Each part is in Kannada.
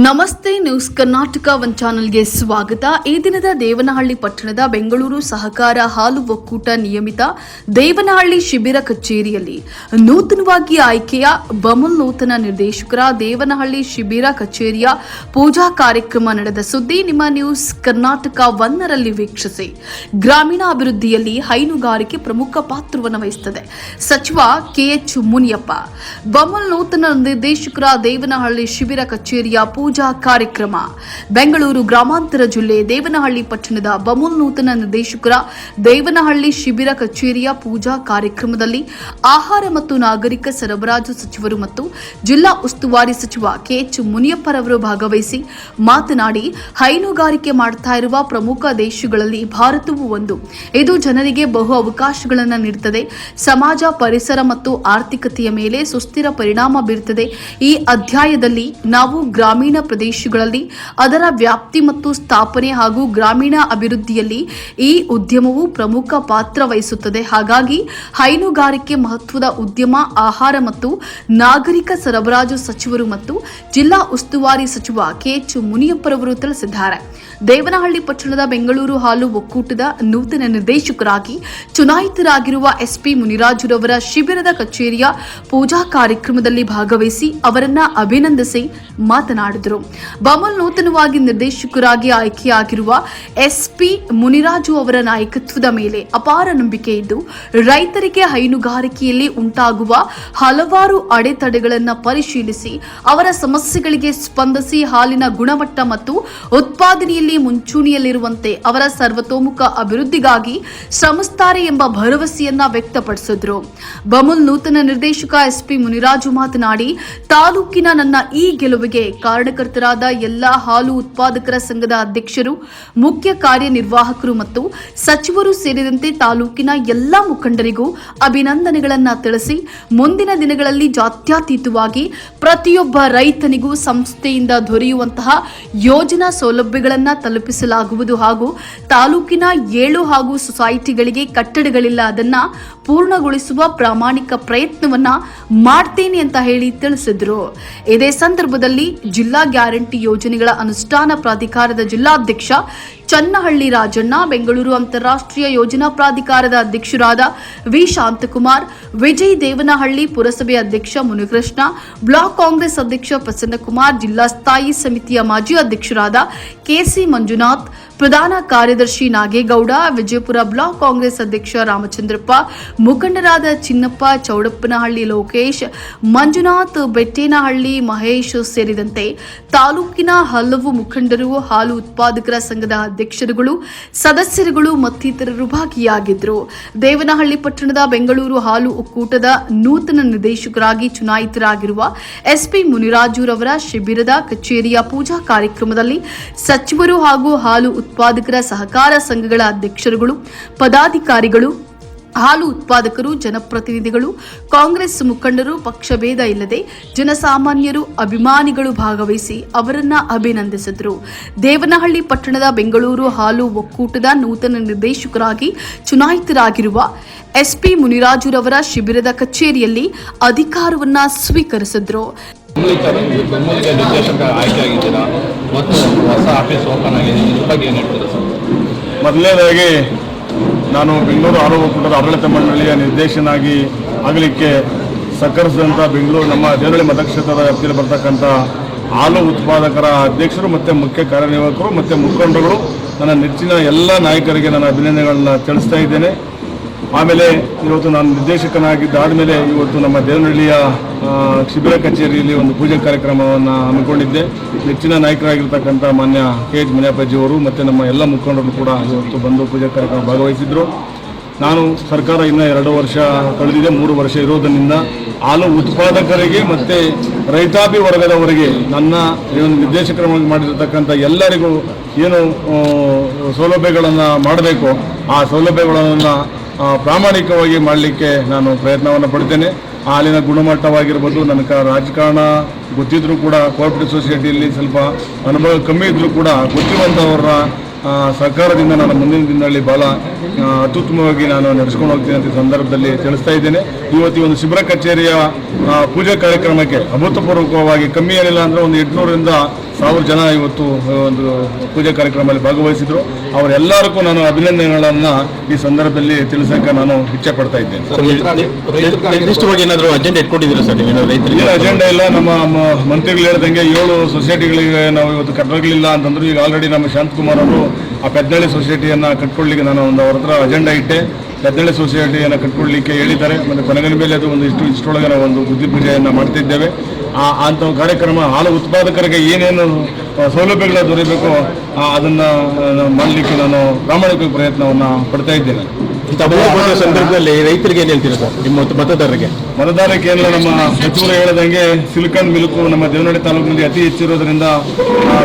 ನಮಸ್ತೆ ನ್ಯೂಸ್ ಕರ್ನಾಟಕ ಒನ್ ಚಾನೆಲ್ಗೆ ಸ್ವಾಗತ. ಈ ದಿನದ ದೇವನಹಳ್ಳಿ ಪಟ್ಟಣದ ಬೆಂಗಳೂರು ಸಹಕಾರ ಹಾಲು ಒಕ್ಕೂಟ ನಿಯಮಿತ ದೇವನಹಳ್ಳಿ ಶಿಬಿರ ಕಚೇರಿಯಲ್ಲಿ ನೂತನವಾಗಿ ಆಯ್ಕೆಯ ಬಮುಲ್ ನೂತನ ನಿರ್ದೇಶಕರ ದೇವನಹಳ್ಳಿ ಶಿಬಿರ ಕಚೇರಿಯ ಪೂಜಾ ಕಾರ್ಯಕ್ರಮ ನಡೆದ ಸುದ್ದಿ ನಿಮ್ಮ ನ್ಯೂಸ್ ಕರ್ನಾಟಕ ಒನ್ನರಲ್ಲಿ ವೀಕ್ಷಿಸಿ. ಗ್ರಾಮೀಣ ಅಭಿವೃದ್ಧಿಯಲ್ಲಿ ಹೈನುಗಾರಿಕೆ ಪ್ರಮುಖ ಪಾತ್ರವನ್ನು ವಹಿಸುತ್ತದೆ. ಸಚಿವ ಕೆಎಚ್ ಮುನಿಯಪ್ಪ. ಬಮಲ್ ನೂತನ ನಿರ್ದೇಶಕರ ದೇವನಹಳ್ಳಿ ಶಿಬಿರ ಕಚೇರಿಯ ಪೂಜಾ ಕಾರ್ಯಕ್ರಮ. ಬೆಂಗಳೂರು ಗ್ರಾಮಾಂತರ ಜಿಲ್ಲೆ ದೇವನಹಳ್ಳಿ ಪಟ್ಟಣದ ಬಮೂಲ್ ನೂತನ ನಿರ್ದೇಶಕರ ದೇವನಹಳ್ಳಿ ಶಿಬಿರ ಕಚೇರಿಯ ಪೂಜಾ ಕಾರ್ಯಕ್ರಮದಲ್ಲಿ ಆಹಾರ ಮತ್ತು ನಾಗರಿಕ ಸರಬರಾಜು ಸಚಿವರು ಮತ್ತು ಜಿಲ್ಲಾ ಉಸ್ತುವಾರಿ ಸಚಿವ ಕೆಎಚ್ ಮುನಿಯಪ್ಪರವರು ಭಾಗವಹಿಸಿ ಮಾತನಾಡಿ, ಹೈನುಗಾರಿಕೆ ಮಾಡ್ತಾ ಇರುವ ಪ್ರಮುಖ ದೇಶಗಳಲ್ಲಿ ಭಾರತವೂ ಒಂದು. ಇದು ಜನರಿಗೆ ಬಹು ಅವಕಾಶಗಳನ್ನು ನೀಡುತ್ತದೆ ಸಮಾಜ, ಪರಿಸರ ಮತ್ತು ಆರ್ಥಿಕತೆಯ ಮೇಲೆ ಸುಸ್ಥಿರ ಪರಿಣಾಮ ಬೀರುತ್ತದೆ ಈ ಅಧ್ಯಾಯದಲ್ಲಿ ನಾವು ಗ್ರಾಮೀಣ ಪ್ರದೇಶಗಳಲ್ಲಿ ಅದರ ವ್ಯಾಪ್ತಿ ಮತ್ತು ಸ್ಥಾಪನೆ ಹಾಗೂ ಗ್ರಾಮೀಣ ಅಭಿವೃದ್ಧಿಯಲ್ಲಿ ಈ ಉದ್ಯಮವು ಪ್ರಮುಖ ಪಾತ್ರ ವಹಿಸುತ್ತದೆ. ಹಾಗಾಗಿ ಹೈನುಗಾರಿಕೆ ಮಹತ್ವದ ಉದ್ಯಮ, ಆಹಾರ ಮತ್ತು ನಾಗರಿಕ ಸರಬರಾಜು ಸಚಿವರು ಮತ್ತು ಜಿಲ್ಲಾ ಉಸ್ತುವಾರಿ ಸಚಿವ ಕೆಎಚ್ ಮುನಿಯಪ್ಪರವರು ತಿಳಿಸಿದ್ದಾರೆ. ದೇವನಹಳ್ಳಿ ಪಟ್ಟಣದ ಬೆಂಗಳೂರು ಹಾಲು ಒಕ್ಕೂಟದ ನೂತನ ನಿರ್ದೇಶಕರಾಗಿ ಚುನಾಯಿತರಾಗಿರುವ ಎಸ್ಪಿ ಮುನಿರಾಜುರವರ ಶಿಬಿರದ ಕಚೇರಿಯ ಪೂಜಾ ಕಾರ್ಯಕ್ರಮದಲ್ಲಿ ಭಾಗವಹಿಸಿ ಅವರನ್ನ ಅಭಿನಂದಿಸಿ ಮಾತನಾಡಿದರು. ಬಮಲ್ ನೂತನವಾಗಿ ನಿರ್ದೇಶಕರಾಗಿ ಆಯ್ಕೆಯಾಗಿರುವ ಎಸ್ಪಿ ಮುನಿರಾಜು ಅವರ ನಾಯಕತ್ವದ ಮೇಲೆ ಅಪಾರ ನಂಬಿಕೆ ಇದ್ದು, ರೈತರಿಗೆ ಹೈನುಗಾರಿಕೆಯಲ್ಲಿ ಉಂಟಾಗುವ ಹಲವಾರು ಅಡೆತಡೆಗಳನ್ನು ಪರಿಶೀಲಿಸಿ, ಅವರ ಸಮಸ್ಯೆಗಳಿಗೆ ಸ್ಪಂದಿಸಿ ಹಾಲಿನ ಗುಣಮಟ್ಟ ಮತ್ತು ಉತ್ಪಾದನೆಯಲ್ಲಿ ಮುಂಚೂಣಿಯಲ್ಲಿರುವಂತೆ ಅವರ ಸರ್ವತೋಮುಖ ಅಭಿವೃದ್ಧಿಗಾಗಿ ಶ್ರಮಿಸುತ್ತಾರೆ ಎಂಬ ಭರವಸೆಯನ್ನ ವ್ಯಕ್ತಪಡಿಸಿದ್ರು. ಬಮುಲ್ ನೂತನ ನಿರ್ದೇಶಕ ಎಸ್ಪಿ ಮುನಿರಾಜು ಮಾತನಾಡಿ, ತಾಲೂಕಿನ ನನ್ನ ಈ ಗೆಲುವಿಗೆ ಕಾರಣಕರ್ತರಾದ ಎಲ್ಲ ಹಾಲು ಉತ್ಪಾದಕರ ಸಂಘದ ಅಧ್ಯಕ್ಷರು, ಮುಖ್ಯ ಕಾರ್ಯನಿರ್ವಾಹಕರು ಮತ್ತು ಸಚಿವರು ಸೇರಿದಂತೆ ತಾಲೂಕಿನ ಎಲ್ಲಾ ಮುಖಂಡರಿಗೂ ಅಭಿನಂದನೆಗಳನ್ನ ತಿಳಿಸಿ ಮುಂದಿನ ದಿನಗಳಲ್ಲಿ ಜಾತ್ಯತೀತವಾಗಿ ಪ್ರತಿಯೊಬ್ಬ ರೈತನಿಗೂ ಸಂಸ್ಥೆಯಿಂದ ದೊರೆಯುವಂತಹ ಯೋಜನಾ ಸೌಲಭ್ಯಗಳನ್ನು ತಲುಪಿಸಲಾಗುವುದು ಹಾಗೂ ತಾಲೂಕಿನ ಏಳು ಹಾಗೂ ಸೊಸೈಟಿಗಳಿಗೆ ಕಟ್ಟಡಗಳಿಲ್ಲ ಅದನ್ನ ಪೂರ್ಣಗೊಳಿಸುವ ಪ್ರಾಮಾಣಿಕ ಪ್ರಯತ್ನವನ್ನ ಮಾಡ್ತೇನೆ ಅಂತ ಹೇಳಿ ತಿಳಿಸಿದ್ರು. ಇದೇ ಸಂದರ್ಭದಲ್ಲಿ ಜಿಲ್ಲಾ ಗ್ಯಾರಂಟಿ ಯೋಜನೆಗಳ ಅನುಷ್ಠಾನ ಪ್ರಾಧಿಕಾರದ ಜಿಲ್ಲಾಧ್ಯಕ್ಷ ಚನ್ನಹಳ್ಳಿ ರಾಜಣ್ಣ, ಬೆಂಗಳೂರು ಅಂತಾರಾಷ್ಟ್ರೀಯ ಯೋಜನಾ ಪ್ರಾಧಿಕಾರದ ಅಧ್ಯಕ್ಷರಾದ ವಿ. ಶಾಂತಕುಮಾರ್, ವಿಜಯ್ ದೇವನಹಳ್ಳಿ ಪುರಸಭೆ ಅಧ್ಯಕ್ಷ ಮುನಿಕೃಷ್ಣ, ಬ್ಲಾಕ್ ಕಾಂಗ್ರೆಸ್ ಅಧ್ಯಕ್ಷ ಪ್ರಸನ್ನಕುಮಾರ್, ಜಿಲ್ಲಾ ಸ್ಥಾಯಿ ಸಮಿತಿಯ ಮಾಜಿ ಅಧ್ಯಕ್ಷರಾದ ಕೆಸಿ ಮಂಜುನಾಥ್ ಪ್ರಧಾನ ಕಾರ್ಯದರ್ಶಿ ನಾಗೇಗೌಡ, ವಿಜಯಪುರ ಬ್ಲಾಕ್ ಕಾಂಗ್ರೆಸ್ ಅಧ್ಯಕ್ಷ ರಾಮಚಂದ್ರಪ್ಪ, ಮುಖಂಡರಾದ ಚಿನ್ನಪ್ಪ, ಚೌಡಪ್ಪನಹಳ್ಳಿ ಲೋಕೇಶ್, ಮಂಜುನಾಥ್ ಬೆಟ್ಟೇನಹಳ್ಳಿ ಮಹೇಶ್ ಸೇರಿದಂತೆ ತಾಲೂಕಿನ ಹಲವು ಮುಖಂಡರು, ಹಾಲು ಉತ್ಪಾದಕರ ಸಂಘದ ಅಧ್ಯಕ್ಷರುಗಳು, ಸದಸ್ಯರುಗಳು ಮತ್ತಿತರರು ಭಾಗಿಯಾಗಿದ್ದರು. ದೇವನಹಳ್ಳಿ ಪಟ್ಟಣದ ಬೆಂಗಳೂರು ಹಾಲು ಒಕ್ಕೂಟದ ನೂತನ ನಿರ್ದೇಶಕರಾಗಿ ಚುನಾಯಿತರಾಗಿರುವ ಎಸ್ಪಿ ಮುನಿರಾಜುರವರ ಶಿಬಿರದ ಕಚೇರಿಯ ಪೂಜಾ ಕಾರ್ಯಕ್ರಮದಲ್ಲಿ ಸಚಿವರು ಹಾಗೂ ಹಾಲು ಉತ್ಪಾದಕರ ಸಹಕಾರ ಸಂಘಗಳ ಅಧ್ಯಕ್ಷರುಗಳು, ಪದಾಧಿಕಾರಿಗಳು, ಹಾಲು ಉತ್ಪಾದಕರು, ಜನಪ್ರತಿನಿಧಿಗಳು, ಕಾಂಗ್ರೆಸ್ ಮುಖಂಡರು, ಪಕ್ಷಭೇದ ಇಲ್ಲದೆ ಜನಸಾಮಾನ್ಯರು, ಅಭಿಮಾನಿಗಳು ಭಾಗವಹಿಸಿ ಅವರನ್ನ ಅಭಿನಂದಿಸಿದರು. ದೇವನಹಳ್ಳಿ ಪಟ್ಟಣದ ಬೆಂಗಳೂರು ಹಾಲು ಒಕ್ಕೂಟದ ನೂತನ ನಿರ್ದೇಶಕರಾಗಿ ಚುನಾಯಿತರಾಗಿರುವ ಎಸ್ಪಿ ಮುನಿರಾಜುರವರ ಶಿಬಿರದ ಕಚೇರಿಯಲ್ಲಿ ಅಧಿಕಾರವನ್ನ ಸ್ವೀಕರಿಸಿದ್ರು. ಬೆಂಬಲಿಗೆ ನಿರ್ದೇಶಕ ಆಯ್ಕೆಯಾಗಿದ್ದೀರಾ? ಮತ್ತು ಹೊಸ ಆಫೀಸ್ ಓಪನ್ ಆಗಿದೆ ಇದ್ರ ಬಗ್ಗೆ ಏನು ಹೇಳ್ತೀರಾ ಸರ್? ಮೊದಲನೇದಾಗಿ ನಾನು ಬೆಂಗಳೂರು ಆರೋಗ್ಯ ಒಕ್ಕೂಟದ ಆಡಳಿತ ಮಂಡಳಿಯ ನಿರ್ದೇಶನಾಗಿ ಆಗಲಿಕ್ಕೆ ಸಹಕರಿಸಿದಂಥ ಬೆಂಗಳೂರು ನಮ್ಮ ದೇವರಳ್ಳಿ ಮತಕ್ಷೇತ್ರದ ವ್ಯಾಪ್ತಿಯಲ್ಲಿ ಬರ್ತಕ್ಕಂಥ ಹಾಲು ಉತ್ಪಾದಕರ ಅಧ್ಯಕ್ಷರು ಮತ್ತು ಮುಖ್ಯ ಕಾರ್ಯನಿರ್ವಾಹಕರು ಮತ್ತು ಮುಖಂಡರುಗಳು ನನ್ನ ನೆಚ್ಚಿನ ಎಲ್ಲ ನಾಯಕರಿಗೆ ನನ್ನ ಅಭಿನಂದನೆಗಳನ್ನು ತಿಳಿಸ್ತಾ ಇದ್ದೇನೆ. ಆಮೇಲೆ ಇವತ್ತು ನಾನು ನಿರ್ದೇಶಕನಾಗಿದ್ದಾದಮೇಲೆ ಇವತ್ತು ನಮ್ಮ ದೇವನಹಳ್ಳಿಯ ಶಿಬಿರ ಕಚೇರಿಯಲ್ಲಿ ಒಂದು ಪೂಜೆ ಕಾರ್ಯಕ್ರಮವನ್ನು ಹಮ್ಮಿಕೊಂಡಿದ್ದೆ. ನೆಚ್ಚಿನ ನಾಯಕರಾಗಿರ್ತಕ್ಕಂಥ ಮಾನ್ಯ ಕೆ ಎಚ್ ಮುನಿಯಪ್ಪಾಜಿಯವರು ಮತ್ತು ನಮ್ಮ ಎಲ್ಲ ಮುಖಂಡರು ಕೂಡ ಇವತ್ತು ಬಂದು ಪೂಜೆ ಕಾರ್ಯಕ್ರಮ ಭಾಗವಹಿಸಿದ್ರು. ನಾನು ಸರ್ಕಾರ ಇನ್ನೂ ಎರಡು ವರ್ಷ ಕಳೆದಿದೆ, ಮೂರು ವರ್ಷ ಇರೋದರಿಂದ ಹಾಲು ಉತ್ಪಾದಕರಿಗೆ ಮತ್ತು ರೈತಾಪಿ ವರ್ಗದವರಿಗೆ ನನ್ನ ಈ ಒಂದು ನಿರ್ದೇಶಕರಾಗಿ ಮಾಡಿರ್ತಕ್ಕಂಥ ಎಲ್ಲರಿಗೂ ಏನು ಸೌಲಭ್ಯಗಳನ್ನು ಮಾಡಬೇಕು, ಆ ಸೌಲಭ್ಯಗಳನ್ನು ಪ್ರಾಮಾಣಿಕವಾಗಿ ಮಾಡಲಿಕ್ಕೆ ನಾನು ಪ್ರಯತ್ನವನ್ನು ಪಡ್ತೇನೆ. ಹಾಲಿನ ಗುಣಮಟ್ಟವಾಗಿರ್ಬೋದು ನನಗೆ ರಾಜಕಾರಣ ಗೊತ್ತಿದ್ರು ಕೂಡ ಕೋಆಪರೇಟಿವ್ ಸೊಸೈಟಿಯಲ್ಲಿ ಸ್ವಲ್ಪ ಅನುಭವ ಕಮ್ಮಿ ಇದ್ದರೂ ಕೂಡ ಗೊತ್ತಿರುವಂಥವ್ರ ಸರ್ಕಾರದಿಂದ ನಾನು ಮುಂದಿನ ದಿನದಲ್ಲಿ ಭಾಳ ಅತ್ಯುತ್ತಮವಾಗಿ ನಾನು ನಡೆಸ್ಕೊಂಡು ಹೋಗ್ತೀನಿ ಅಂತ ಸಂದರ್ಭದಲ್ಲಿ ತಿಳಿಸ್ತಾ ಇದ್ದೇನೆ. ಇವತ್ತು ಒಂದು ಶಿಬಿರ ಕಚೇರಿಯ ಪೂಜಾ ಕಾರ್ಯಕ್ರಮಕ್ಕೆ ಅಭೂತಪೂರ್ವಕವಾಗಿ ಕಮ್ಮಿ ಏನಿಲ್ಲ ಅಂದರೆ ಒಂದು ಎಂಟುನೂರರಿಂದ ಸಾವಿರ ಜನ ಇವತ್ತು ಒಂದು ಪೂಜೆ ಕಾರ್ಯಕ್ರಮದಲ್ಲಿ ಭಾಗವಹಿಸಿದ್ರು. ಅವರೆಲ್ಲರಿಗೂ ನಾನು ಅಭಿನಂದನೆಗಳನ್ನು ಈ ಸಂದರ್ಭದಲ್ಲಿ ತಿಳಿಸಕ್ಕೆ ನಾನು ಇಚ್ಛೆ ಪಡ್ತಾ ಇದ್ದೇನೆ. ನಿರ್ದಿಷ್ಟವಾಗಿ ಏನಾದರೂ ಅಜೆಂಡಾ ಇಟ್ಕೊಂಡಿದ್ದೀರಾ ಸರ್ ಏನು ಅಜೆಂಡಾ ಇಲ್ಲ ನಮ್ಮ ಮಂತ್ರಿಗಳು ಹೇಳ್ದಂಗೆ ಏಳು ಸೊಸೈಟಿಗಳಿಗೆ ನಾವು ಇವತ್ತು ಕಟ್ಟಲಿಲ್ಲ ಅಂತಂದ್ರು ಈಗ ಆಲ್ರೆಡಿ ನಮ್ಮ ಶಾಂತಕುಮಾರ್ ಅವರು ಆ ಪೆದ್ದಳ್ಳಿ ಸೊಸೈಟಿಯನ್ನು ಕಟ್ಕೊಳ್ಳಿಕ್ಕೆ ನಾನು ಒಂದು ಅವ್ರ ಹತ್ರ ಅಜೆಂಡಾ ಇಟ್ಟೆ. ಪೆದ್ದಳ್ಳಿ ಸೊಸೈಟಿಯನ್ನು ಕಟ್ಕೊಳ್ಳಲಿಕ್ಕೆ ಹೇಳಿದ್ದಾರೆ. ಮತ್ತು ಕೊನೆಗನ ಮೇಲೆ ಅದು ಒಂದು ಇಷ್ಟು ಇಷ್ಟೊಳಗೆ ನಾವು ಒಂದು ಬುದ್ಧಿ ಪೂಜೆಯನ್ನು ಮಾಡ್ತಿದ್ದೇವೆ. ಆ ಅಂಥ ಕಾರ್ಯಕ್ರಮ ಹಾಲು ಉತ್ಪಾದಕರಿಗೆ ಏನೇನು ಸೌಲಭ್ಯಗಳ ದೊರೆಯಬೇಕು ಅದನ್ನು ಮಾಡಲಿಕ್ಕೆ ನಾನು ಪ್ರಾಮಾಣಿಕ ಪ್ರಯತ್ನವನ್ನು ಪಡ್ತಾ ಇದ್ದೇನೆ. ಸಂದರ್ಭದಲ್ಲಿ ರೈತರಿಗೆ ಏನ್ ಹೇಳ್ತೀರಾ ಸರ್, ನಿಮ್ಮ ಮತ- ಮತದಾರರಿಗೆ? ಮತದಾರಕ್ಕೆ ಏನಿಲ್ಲ ನಮ್ಮ ಸಚಿವರು ಹೇಳದಂಗೆ ಸಿಲ್ಕನ್ ಮಿಲ್ಕು ನಮ್ಮ ದೇವನಹಳ್ಳಿ ತಾಲೂಕಿನಲ್ಲಿ ಅತಿ ಹೆಚ್ಚಿರೋದ್ರಿಂದ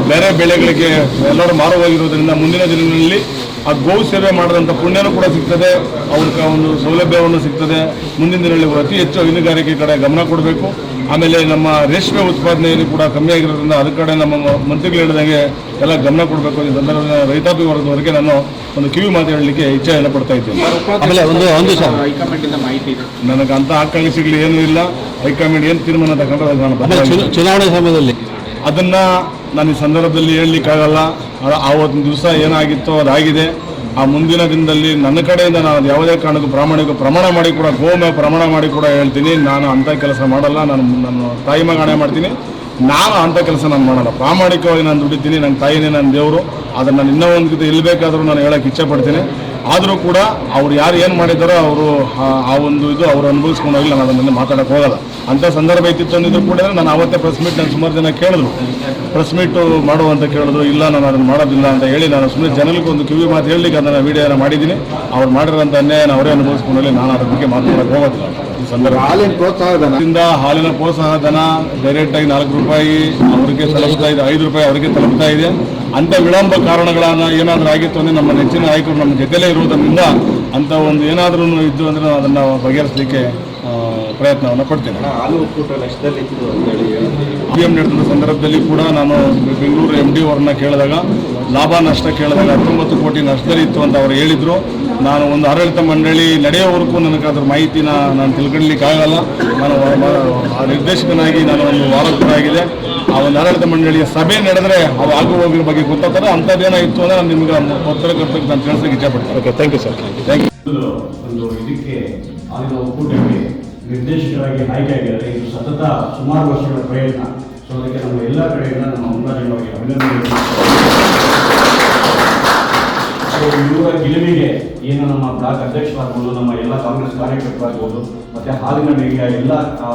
ಬೇರೆ ಬೆಳೆಗಳಿಗೆ ಎಲ್ಲರೂ ಮಾರುವಾಗಿರೋದ್ರಿಂದ ಮುಂದಿನ ದಿನಗಳಲ್ಲಿ ಆ ಗೋವು ಸೇವೆ ಮಾಡಿದಂಥ ಪುಣ್ಯನೂ ಕೂಡ ಸಿಗ್ತದೆ, ಅವ್ರಿಗೆ ಒಂದು ಸೌಲಭ್ಯವನ್ನು ಸಿಗ್ತದೆ. ಮುಂದಿನ ದಿನಗಳಲ್ಲಿ ಅತಿ ಹೆಚ್ಚು ಹೈನುಗಾರಿಕೆ ಕಡೆ ಗಮನ ಕೊಡಬೇಕು. ಆಮೇಲೆ ನಮ್ಮ ರೇಷ್ಮೆ ಉತ್ಪಾದನೆಯಲ್ಲಿ ಕೂಡ ಕಮ್ಮಿ ಆಗಿರೋದ್ರಿಂದ ಅದ್ರ ಕಡೆ ನಮ್ಮ ಮಂತ್ರಿಗಳು ಹೇಳಿದಂಗೆ ಎಲ್ಲ ಗಮನ ಕೊಡಬೇಕು ಈ ಸಂದರ್ಭದಲ್ಲಿ ರೈತಾಪಿ ವರ್ಗದವರೆಗೆ ನಾನು ಒಂದು ಕಿವಿ ಮಾತು ಹೇಳಲಿಕ್ಕೆ ಇಚ್ಛೆಯನ್ನು ಪಡ್ತಾ ಇದ್ದೇನೆ. ನನಗೆ ಅಂತ ಸಿಗಲಿ ಏನೂ ಇಲ್ಲ. ಹೈಕಮಾಂಡ್ ಏನು ತೀರ್ಮಾನ ತಗೊಂಡ್ರೆ ಅದು ನಾನು ಚುನಾವಣೆ ಸಮಯದಲ್ಲಿ. ಅದನ್ನ ನಾನು ಈ ಸಂದರ್ಭದಲ್ಲಿ ಹೇಳಲಿಕ್ಕಾಗಲ್ಲ. ಆ- ಆವತ್ತಿನ ದಿವಸ ಏನಾಗಿತ್ತೋ ಅದಾಗಿದೆ. ಆ ಮುಂದಿನ ದಿನದಲ್ಲಿ ನನ್ನ ಕಡೆಯಿಂದ ನಾನು ಯಾವುದೇ ಕಾರಣಕ್ಕೂ ಪ್ರಾಮಾಣಿಕ ಪ್ರಮಾಣ ಮಾಡಿ ಕೂಡ ಗೋಮೆ ಪ್ರಮಾಣ ಮಾಡಿ ಕೂಡ ಹೇಳ್ತೀನಿ. ನಾನು ಅಂಥ ಕೆಲಸ ಮಾಡಲ್ಲ. ನಾನು ನನ್ನ ತಾಯಿ ಮಗಣೆ ಮಾಡ್ತೀನಿ. ನಾನು ಅಂಥ ಕೆಲಸ ನಾನು ಮಾಡಲ್ಲ. ಪ್ರಾಮಾಣಿಕವಾಗಿ ನಾನು ದುಡಿತೀನಿ. ನನ್ನ ತಾಯಿನೇ ನನ್ನ ದೇವರು. ಅದನ್ನು ನಾನು ಇನ್ನೂ ಒಂದು ಇಲ್ಲಬೇಕಾದ್ರೂ ಬೇಕಾದರೂ ನಾನು ಹೇಳೋಕ್ಕೆ ಇಚ್ಛೆ ಪಡ್ತೀನಿ. ಆದರೂ ಕೂಡ ಅವ್ರು ಯಾರು ಏನು ಮಾಡಿದ್ದಾರೋ ಅವರು ಆ ಒಂದು ಇದು ಅವ್ರು ಅನುಭವಿಸ್ಕೊಂಡು ಹೋಗಿಲ್ಲ ನಾನು ಅದನ್ನೆಲ್ಲ ಮಾತಾಡೋಕೆ ಹೋಗಲ್ಲ. ಅಂಥ ಸಂದರ್ಭ ಇತ್ತು ಅಂದಿದ್ರು ಕೂಡ ನಾನು ಅವತ್ತೇ ಪ್ರೆಸ್ ಮೀಟ್ ನಾನು ಸುಮಾರು ಜನ ಕೇಳಿದ್ರು. ಪ್ರೆಸ್ ಮೀಟು ಮಾಡು ಅಂತ ಕೇಳಿದ್ರು ಇಲ್ಲ ನಾನು ಅದನ್ನು ಮಾಡೋದಿಲ್ಲ ಅಂತ ಹೇಳಿ ನಾನು ಸುಮ್ಮನೆ ಜನರಿಗೆ ಒಂದು ಕಿವಿ ಮಾತು ಹೇಳಲಿಕ್ಕೆ ಅದನ್ನು ವೀಡಿಯೋನ ಮಾಡಿದ್ದೀನಿ. ಅವ್ರು ಮಾಡಿರೋಂಥ ನಾನು ಅವರೇ ಅನುಭವಿಸ್ಕೊಂಡು ಹೋಗಲಿ ನಾನು ಅದ್ರ ಬಗ್ಗೆ ಮಾತಾಡೋಕೆ ಹೋಗೋದಿಲ್ಲ. ಈ ಸಂದರ್ಭ. ಹಾಲಿನ ಪ್ರೋತ್ಸಾಹದಿಂದ ಹಾಲಿನ ಪ್ರೋತ್ಸಾಹ ಧನ ಡೈರೆಕ್ಟ್ ಆಗಿ ನಾಲ್ಕು ರೂಪಾಯಿ ಅವರಿಗೆ ತಲುಪ್ತಾ ಇದೆ ಐದು ರೂಪಾಯಿ ಅವರಿಗೆ ತಲುಪ್ತಾ ಇದೆ. ಅಂತ ವಿಳಂಬ ಕಾರಣಗಳನ್ನ ಏನಾದರೂ ಆಗಿತ್ತು ಅಂದ್ರೆ ನಮ್ಮ ನೆಚ್ಚಿನ ನಾಯಕರು ನಮ್ಮ ಜೊತೆಲೇ ಇರುವುದರಿಂದ ಅಂತ ಒಂದು ಏನಾದರೂ ಇದ್ದು ಅಂದ್ರೆ ನಾವು ಅದನ್ನ ಬಗೆಹರಿಸಲಿಕ್ಕೆ ಪ್ರಯತ್ನವನ್ನು ಪಡ್ತೇನೆ ಪಿ ಎಂ ನಡೆದ ಸಂದರ್ಭದಲ್ಲಿ ಕೂಡ ನಾನು ಬೆಂಗಳೂರು ಎಂ ಡಿ ಅವರನ್ನ ಕೇಳಿದಾಗ ಲಾಭ ನಷ್ಟ ಕೇಳಿದಾಗ ಹತ್ತೊಂಬತ್ತು ಕೋಟಿ ನಷ್ಟದಲ್ಲಿತ್ತು ಅಂತ ಅವರು ಹೇಳಿದ್ರು. ನಾನು ಒಂದು ಆಡಳಿತ ಮಂಡಳಿ ನಡೆಯೋವರೆಗೂ ನನಗೆ ಅದ್ರ ಮಾಹಿತಿನ ನಾನು ತಿಳ್ಕೊಳ್ಳಿಕ್ಕೆ ಆಗಲ್ಲ ನಾನು ನಿರ್ದೇಶಕನಾಗಿ ನಾನು ಒಂದು ವಾರ ಕೂಡ ಆಗಿದೆ ಒಂದು ಆಡಳಿತ ಮಂಡಳಿಯ ಸಭೆ ನಡೆದ್ರೆ ಅವು ಆಗು ಹೋಗಿರೋ ಬಗ್ಗೆ ಗೊತ್ತಾಗ್ತದೆ. ಇತ್ತು ಅಂದ್ರೆ ನಾನು ನಿಮ್ಗೆ ಉತ್ತರ ಕೊಡ್ತಕ್ಕೆ ನಾನು ತಿಳಿಸೋಕೆ ಇಚ್ಛೆಪಡ್ತೇನೆ okay thank you sir thank you ಒಂದು ಇದಕ್ಕೆ ಆಗಿನ ಒಕ್ಕೂಟಕ್ಕೆ ನಿರ್ದೇಶಕರಾಗಿ ಆಯ್ಕೆಯಾಗಿದ್ದಾರೆ ಇದು ಸತತ ಸುಮಾರು ವರ್ಷಗಳ ಪ್ರಯತ್ನ. ಸೊ ಅದಕ್ಕೆ ನಮ್ಮ ಎಲ್ಲ ಕಡೆಯಿಂದ ನಮ್ಮ ಮುಖಾಂತರವಾಗಿ ಅಭಿನಂದನೆ ಇವರ ಗೆಲುವಿಗೆ ಏನು ನಮ್ಮ ಬ್ಲಾಕ್ ಅಧ್ಯಕ್ಷರಾಗ್ಬೋದು, ನಮ್ಮ ಎಲ್ಲ ಕಾಂಗ್ರೆಸ್ ಕಾರ್ಯಕರ್ತರಾಗ್ಬೋದು, ಮತ್ತೆ ಹಾಲಿನ ಮೇಘ ಎಲ್ಲ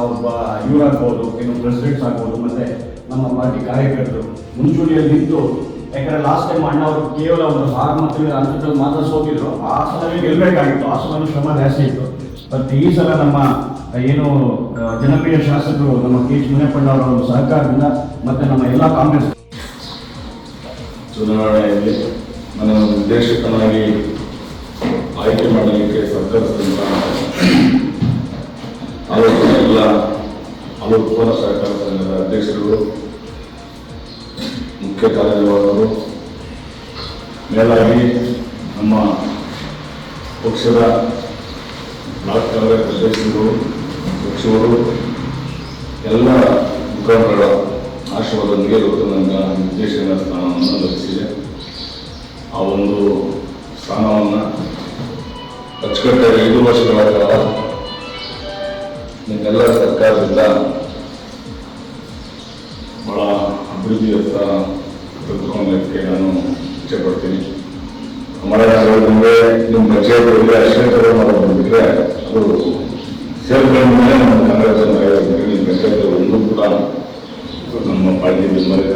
ಒಬ್ಬ ಇವರಾಗ್ಬೋದು ಏನು ಪ್ರೆಸಿಡೆಂಟ್ಸ್ ಆಗ್ಬೋದು, ಮತ್ತೆ ನಮ್ಮ ಪಾರ್ಟಿ ಕಾರ್ಯಕರ್ತರು. ಮುಂಚೂಣಿಯಲ್ಲಿ ನಿಂತು, ಯಾಕಂದ್ರೆ ಲಾಸ್ಟ್ ಟೈಮ್ ಅಣ್ಣ ಅವರು ಕೇವಲ ಒಂದು ಆರು ಮತ್ತು ಹಂತದಲ್ಲಿ ಮಾತ್ರ ಸೋತಿದ್ರು, ಆ ಸಲವೇ ಗೆಲ್ಲಬೇಕಾಗಿತ್ತು, ಆ ಸಲ ಶ್ರಮ ಜಾಸ್ತಿ ಇತ್ತು. ಬಟ್ ಈ ಸಲ ನಮ್ಮ, ಏನು ಜನಪ್ರಿಯ ಶಾಸಕರು ನಮ್ಮ ಕೆ ಎಚ್ ಮುನಿಯಪ್ಪಣ್ಣ ಅವರ ಒಂದು ಸಹಕಾರದಿಂದ ಮತ್ತೆ ನಮ್ಮ ಎಲ್ಲ ಕಾಂಗ್ರೆಸ್ ಚುನಾವಣೆಯಲ್ಲಿ ನನ್ನ ನಿರ್ದೇಶಕನಾಗಿ ಆಯ್ಕೆ ಮಾಡಲಿಕ್ಕೆ ಸರ್ಕಾರದಿಂದ ಆಲೋಚನೆ ಎಲ್ಲ ಪೂರ್ಣ ಸಹಕಾರ ಸಂಘದ ಅಧ್ಯಕ್ಷರು ಮುಖ್ಯ ಕಾರ್ಯನಿರ್ವಾಹಕರು. ಮೇಲಾಗಿ ನಮ್ಮ ಪಕ್ಷದ ಬ್ಲಾಕ್ ಕಾಂಗ್ರೆಸ್ ಅಧ್ಯಕ್ಷರು ಪಕ್ಷವರು ಎಲ್ಲ ಮುಖಂಡರ ಆಶೀರ್ವಾದದೊಂದಿಗೆ ಇವತ್ತು ನನ್ನ ನಿರ್ದೇಶನ ಸ್ಥಾನವನ್ನು ಲಭಿಸಿದೆ ಆ ಒಂದು ಸ್ಥಾನವನ್ನು ಅಚ್ಚುಕಟ್ಟಾಗಿ ಐದು ವರ್ಷಗಳ ಕಾಲ ನಿಮ್ಮೆಲ್ಲ ಸರ್ಕಾರದಿಂದ ಬಹಳ ಅಭಿವೃದ್ಧಿಯತ್ತ ತೆಗೆದುಕೊಳ್ಳೋದಕ್ಕೆ ನಾನು ಇಚ್ಛೆಪಡ್ತೀನಿ ಮಳೆಗಾಲದಲ್ಲಿ ನಿಮ್ಮ ಬಜೆಟ್ ಅಶ್ವೇಶ್ವರ ಬಿಟ್ಟರೆ ಅದು ಸೇರ್ಕೊಂಡ ನಮ್ಮ ಕಾಂಗ್ರೆಸ್ ಬಜೆಟ್ ಒಂದು ಕೂಡ ನಮ್ಮ ಪಾರ್ಟಿ ಬೆಂಬಲಿತ